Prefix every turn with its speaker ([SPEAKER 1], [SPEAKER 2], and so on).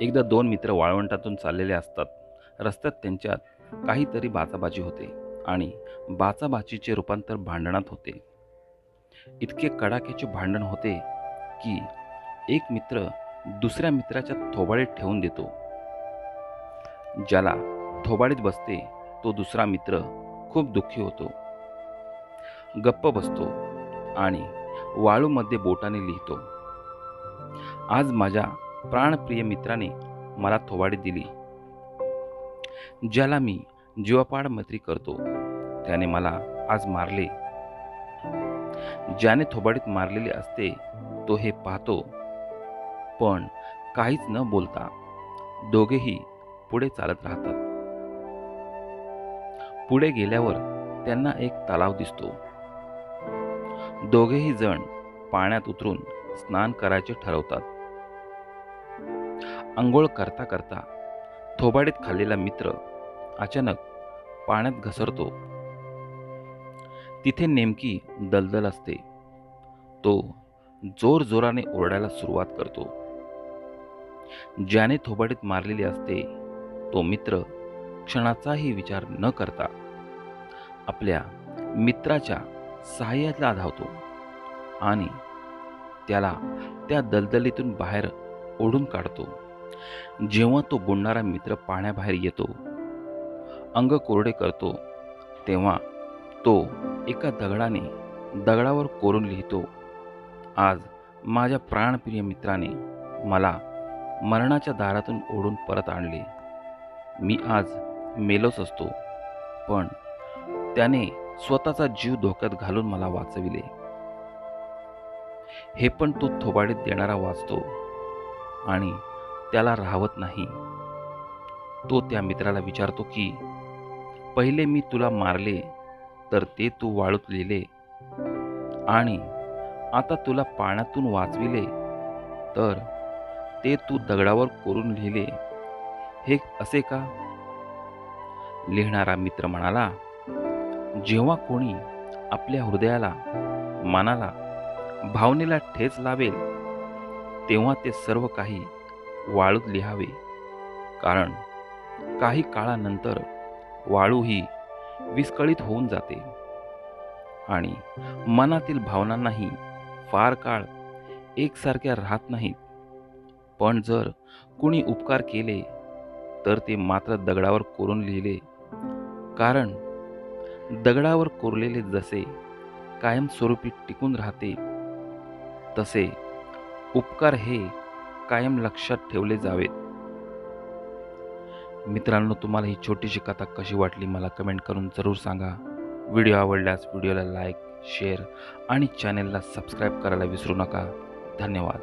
[SPEAKER 1] एकदा दोन मित्र वाळवंटातून चाललेले असतात. रस्त्यात त्यांच्यात काहीतरी बाचाबाची होते आणि बाचाबाचीचे रूपांतर भांडणात होते. इतके कडाक्याचे भांडण होते की एक मित्र दुसऱ्या मित्राच्या थोबाडीत ठेवून देतो. ज्याला थोबाडीत बसते तो दुसरा मित्र खूप दुःखी होतो. गप्प बसतो आणि वाळूमध्ये बोटाने लिहितो. आज माझ्या प्राणप्रिय मित्राने मला थोबाडी दिली. ज्याला मी जीवापाड मैत्री करतो त्याने मला आज मारले. ज्याने थोबाडीत मारलेले असते तो हे पाहतो पण काहीच न बोलता दोघेही पुढे चालत राहतात. पुढे गेल्यावर त्यांना एक तलाव दिसतो. दोघेही जण पाण्यात उतरून स्नान करायचे ठरवतात. आंघोळ करता करता थोबाडीत खाल्लेला मित्र अचानक पाण्यात घसरतो. तिथे नेमकी दलदल असते. तो जोर जोराने ओरडायला सुरुवात करतो. ज्याने थोबाडीत मारलेली असते तो मित्र क्षणाचाही विचार न करता आपल्या मित्राच्या सहाय्याला धावतो आणि त्याला त्या दलदलीतून बाहेर ओढून काढतो. जेव्हा तो बुडणारा मित्र पाण्याबाहेर येतो अंग कोरडे करतो तेव्हा तो एका दगडाने दगडावर कोरून लिहितो आज माझ्या प्राणप्रिय मित्राने मला मरणाच्या दारातून ओढून परत आणले. मी आज मेलोच असतो पण त्याने स्वतःचा जीव धोक्यात घालून मला वाचविले. हे पण तो थोबाडीत देणारा वाचतो आणि त्याला राहवत नाही. तो त्या मित्राला विचारतो की पहिले मी तुला मारले तर ते तू वाळूत लिहिले. आणि आता तुला पाण्यातून वाचविले तर ते तू दगडावर कोरून लिहिले. हे असे का? लिहिणारा मित्र म्हणाला जेव्हा कोणी आपल्या हृदयाला मनाला भावनेला ठेच लावेल तेव्हा ते सर्व काही वाळूत लिहावे. कारण काही काळानंतर वाळू ही विस्कळीत होऊन जाते आणि मनातील भावनांनाही फार काळ एकसारख्या राहत नाहीत. पण जर कुणी उपकार केले तर ते मात्र दगडावर कोरून लिहिले. कारण दगडावर कोरलेले जसे कायमस्वरूपी टिकून राहते तसे उपकार हे कायम लक्षात ठेवले जावेत. मित्रांनो तुम्हाला ही छोटीशी कथा कशी वाटली मला कमेंट करून जरूर सांगा. व्हिडिओ आवडल्यास व्हिडिओला लाईक शेअर आणि चॅनेलला सबस्क्राईब करायला विसरू नका. धन्यवाद.